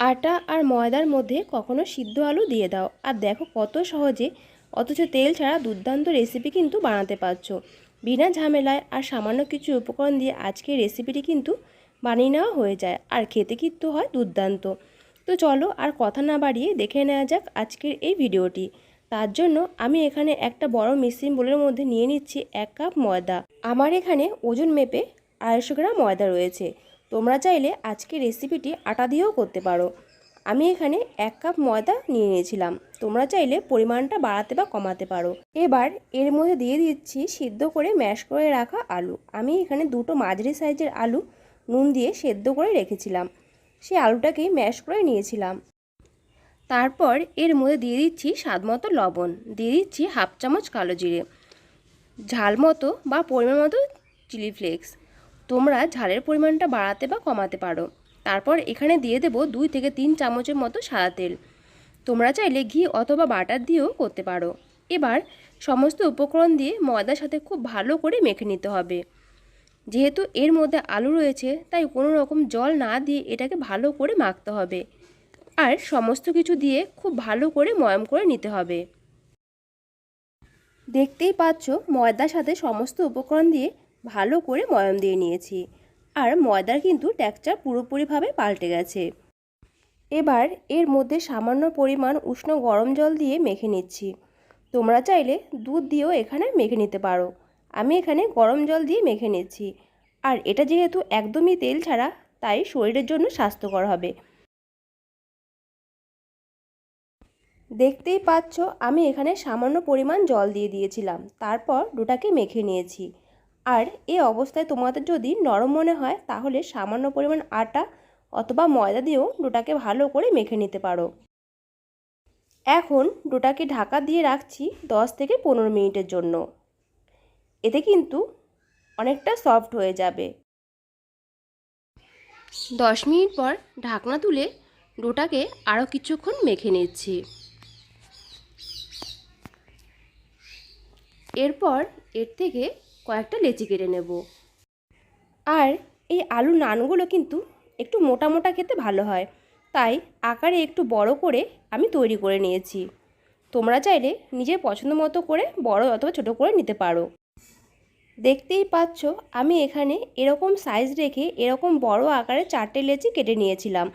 আটা আর ময়দার মধ্যে কখনো সিদ্ধ আলু দিয়ে দাও। আর দেখো কত সহজে। অথচ তেল ছাড়া দুর্দান্ত রেসিপি কিন্তু বানাতে পারছ। বিনা ঝামেলায় আর সামান্য কিছু উপকরণ দিয়ে আজকের রেসিপিটি কিন্তু বানিয়ে নেওয়া হয়ে যায়। আর খেতে কিন্তু হয় দুর্দান্ত। তো চলো আর কথা না বাড়িয়ে দেখে নেওয়া যাক আজকের এই ভিডিওটি তার জন্য আমি এখানে একটা বড় মিক্সিং বোলের মধ্যে নিয়ে নিচ্ছি এক কাপ ময়দা। আমার এখানে ওজন মেপে আড়াইশো গ্রাম ময়দা রয়েছে। তোমরা চাইলে আজকে রেসিপিটি আটা দিয়েও করতে পারো। আমি এখানে এক কাপ ময়দা নিয়ে নিয়েছিলাম। তোমরা চাইলে পরিমাণটা বাড়াতে বা কমাতে পারো। এবার এর মধ্যে দিয়ে দিচ্ছি সিদ্ধ করে ম্যাশ করে রাখা আলু। আমি এখানে দুটো মাঝারি সাইজের আলু নুন দিয়ে সেদ্ধ করে রেখেছিলাম। সেই আলুটাকে ম্যাশ করে নিয়েছিলাম। তারপর এর মধ্যে দিয়ে দিচ্ছি স্বাদ মতো লবণ। দিয়ে দিচ্ছি হাফ চামচ কালো জিরে। ঝাল মতো বা পরিমাণ মতো চিলি ফ্লেক্স তোমরা ঝালের পরিমাণটা বাড়াতে বা কমাতে পারো। তারপর এখানে দিয়ে দেবো দুই থেকে তিন চামচের মতো সাদা তেল। তোমরা চাইলে ঘি অথবা বাটার দিয়েও করতে পারো। এবার সমস্ত উপকরণ দিয়ে ময়দার সাথে খুব ভালো করে মেখে নিতে হবে। যেহেতু এর মধ্যে আলু রয়েছে, তাই কোনো রকম জল না দিয়ে এটাকে ভালো করে মাখতে হবে। আর সমস্ত কিছু দিয়ে খুব ভালো করে ময়াম করে নিতে হবে। দেখতেই পাচ্ছ, ময়দার সাথে সমস্ত উপকরণ দিয়ে ভালো করে ময়াম দিয়ে নিয়েছি। আর ময়দার কিন্তু টেক্সচার পুরোপুরিভাবে পাল্টে গেছে। এবার এর মধ্যে সামান্য পরিমাণ উষ্ণ গরম জল দিয়ে মেখে নিচ্ছি। তোমরা চাইলে দুধ দিয়েও এখানে মেখে নিতে পারো। আমি এখানে গরম জল দিয়ে মেখে নিচ্ছি। আর এটা যেহেতু একদমই তেল ছাড়া, তাই শরীরের জন্য স্বাস্থ্যকর হবে। দেখতেই পাচ্ছ, আমি এখানে সামান্য পরিমাণ জল দিয়ে দিয়েছিলাম। তারপর ডোটাকে মেখে নিয়েছি। আর এ অবস্থায় তোমাদের যদি নরম মনে হয়, তাহলে সামান্য পরিমাণ আটা অথবা ময়দা দিয়েও ডোটাকে ভালো করে মেখে নিতে পারো। এখন ডোটাকে ঢাকা দিয়ে রাখছি দশ থেকে পনেরো মিনিটের জন্য। এতে কিন্তু অনেকটা সফট হয়ে যাবে। দশ মিনিট পর ঢাকনা তুলে ডোটাকে আরও কিছুক্ষণ মেখে নিচ্ছি। এরপর এর থেকে কয়েকটা লেচি কেটে নেব। আর এই আলু নানগুলো কিন্তু একটু মোটা মোটা খেতে ভালো হয়। তাই আকারে একটু বড় করে আমি তৈরি করে নিয়েছি। তোমরা চাইলে নিজের পছন্দ মতো করে বড় অথবা ছোটো করে নিতে পারো। দেখতেই পাচ্ছ, আমি এখানে এরকম সাইজ রেখে এরকম বড় আকারে চারটে লেচি কেটে নিয়েছিলাম।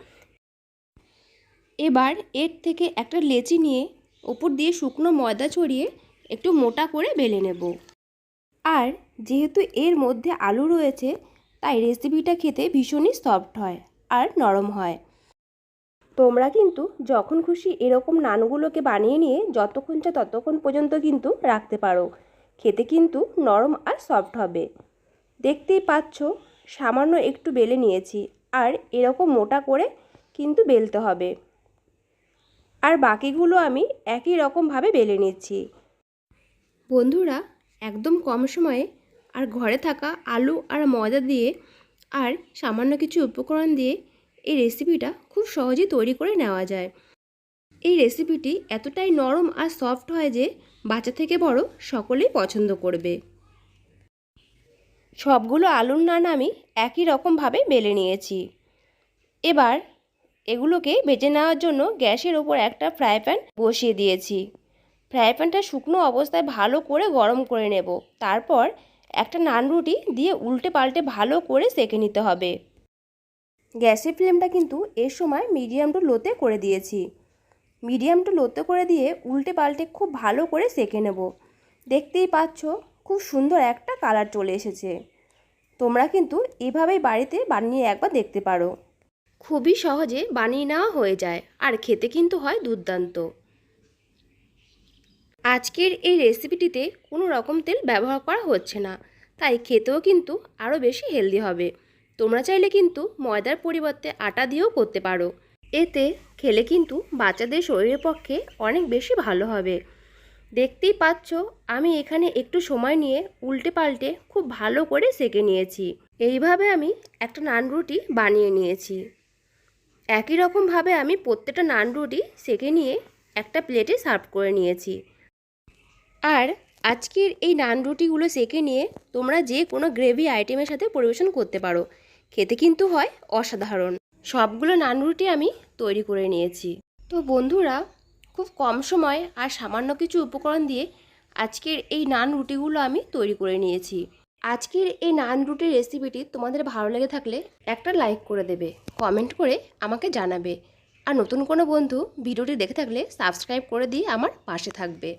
এবার এর থেকে একটা লেচি নিয়ে ওপর দিয়ে শুকনো ময়দা ছড়িয়ে একটু মোটা করে বেলে নেব। আর যেহেতু এর মধ্যে আলু রয়েছে, তাই রেসিপিটা খেতে ভীষণই সফট হয় আর নরম হয়। তোমরা কিন্তু যখন খুশি এরকম নানগুলোকে বানিয়ে নিয়ে যতক্ষণ চা ততক্ষণ পর্যন্ত কিন্তু রাখতে পারো। খেতে কিন্তু নরম আর সফট হবে। দেখতেই পাচ্ছ, সামান্য একটু বেলে নিয়েছি আর এরকম মোটা করে কিন্তু বেলতে হবে। আর বাকিগুলো আমি একই রকমভাবে বেলে নিচ্ছি। বন্ধুরা একদম কম সময়ে আর ঘরে থাকা আলু আর ময়দা দিয়ে আর সামান্য কিছু উপকরণ দিয়ে এই রেসিপিটা খুব সহজেই তৈরি করে নেওয়া যায়। এই রেসিপিটি এতটাই নরম আর সফট হয় যে বাচ্চা থেকে বড় সকলেই পছন্দ করবে। সবগুলো আলুর নান আমি একই রকমভাবে বেলে নিয়েছি। এবার এগুলোকে বেজে নেওয়ার জন্য গ্যাসের ওপর একটা ফ্রাই প্যান বসিয়ে দিয়েছি। ফ্রাই প্যানটা শুকনো অবস্থায় ভালো করে গরম করে নেব। তারপর একটা নান রুটি দিয়ে উল্টে পাল্টে ভালো করে সেঁকে নিতে হবে। গ্যাসের ফ্লেমটা কিন্তু এর সময় মিডিয়াম টু লোতে করে দিয়েছি। মিডিয়াম টু লোতে করে দিয়ে উল্টে পাল্টে খুব ভালো করে সেঁকে নেব। দেখতেই পাচ্ছ, খুব সুন্দর একটা কালার চলে এসেছে। তোমরা কিন্তু এভাবেই বাড়িতে বানিয়ে একবার দেখতে পারো। খুবই সহজে বানিয়ে নেওয়া হয়ে যায়, আর খেতে কিন্তু হয় দুর্দান্ত। আজকের এই রেসিপিটিতে কোনো রকম তেল ব্যবহার করা হচ্ছে না। তাই খেতেও কিন্তু আরও বেশি হেলদি হবে। তোমরা চাইলে কিন্তু ময়দার পরিবর্তে আটা দিয়েও করতে পারো। এতে খেলে কিন্তু বাচ্চাদের শরীরের পক্ষে অনেক বেশি ভালো হবে। দেখতেই পাচ্ছ, আমি এখানে একটু সময় নিয়ে উল্টে পাল্টে খুব ভালো করে সেঁকে নিয়েছি। এইভাবে আমি একটা নান রুটি বানিয়ে নিয়েছি। একই রকমভাবে আমি প্রত্যেকটা নান রুটি সেঁকে নিয়ে একটা প্লেটে সার্ভ করে নিয়েছি। আর আজকের এই নান রুটিগুলো সেঁকে নিয়ে তোমরা যে কোনো গ্রেভি আইটেমের সাথে পরিবেশন করতে পারো। খেতে কিন্তু হয় অসাধারণ। সবগুলো নান রুটি আমি তৈরি করে নিয়েছি। তো বন্ধুরা, খুব কম সময় আর সামান্য কিছু উপকরণ দিয়ে আজকের এই নান রুটিগুলো আমি তৈরি করে নিয়েছি। আজকের এই নান রুটির রেসিপিটি তোমাদের ভালো লেগে থাকলে একটা লাইক করে দেবে কমেন্ট করে আমাকে জানাবে। আর নতুন কোনো বন্ধু ভিডিওটি দেখে থাকলে সাবস্ক্রাইব করে দিয়ে আমার পাশে থাকবে।